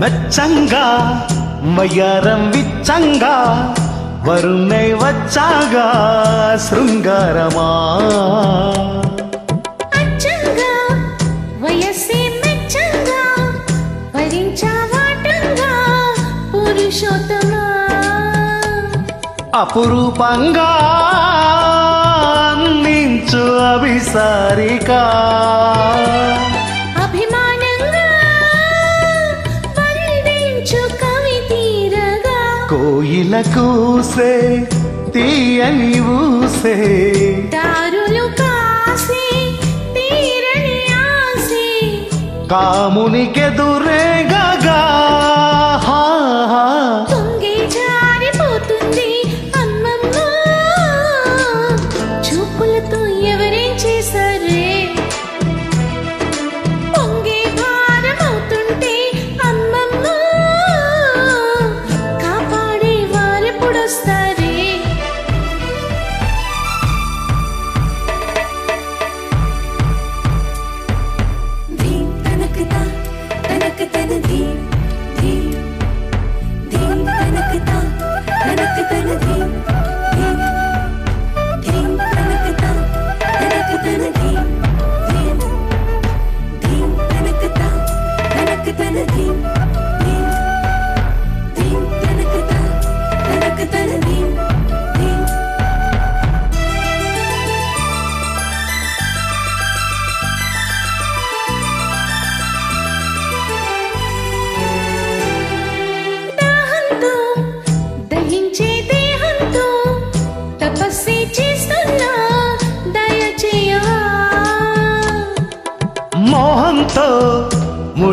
மெச்சங்கா மையாரம் விச்சங்கா வருணை வச்சாகா சுங்காரமா అపురూపంగా నించు అభిసారికా చిలకూసే తీయని ఊసే. దారులు కాసి తీరని ఆసే. కామునికెదు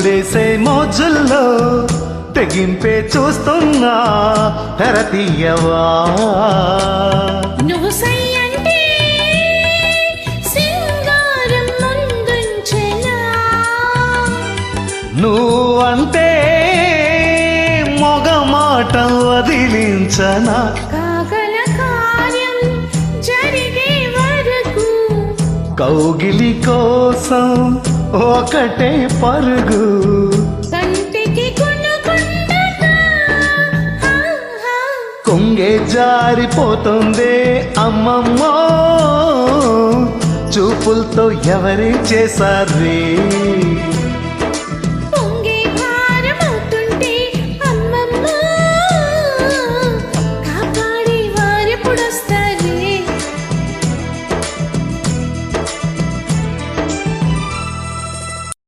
ఎగురేసే మోజుల్లో తెగింపే చూస్తున్నా తెరతీయవా నువ్వు నువ్వంటే మొగమాట వదిలించనా? కౌగిలి కోసం ఒకటే పరుగు. కొంగే జారిపోతుంది అమ్మమ్మో. చూపులతో ఎవరి చేశారే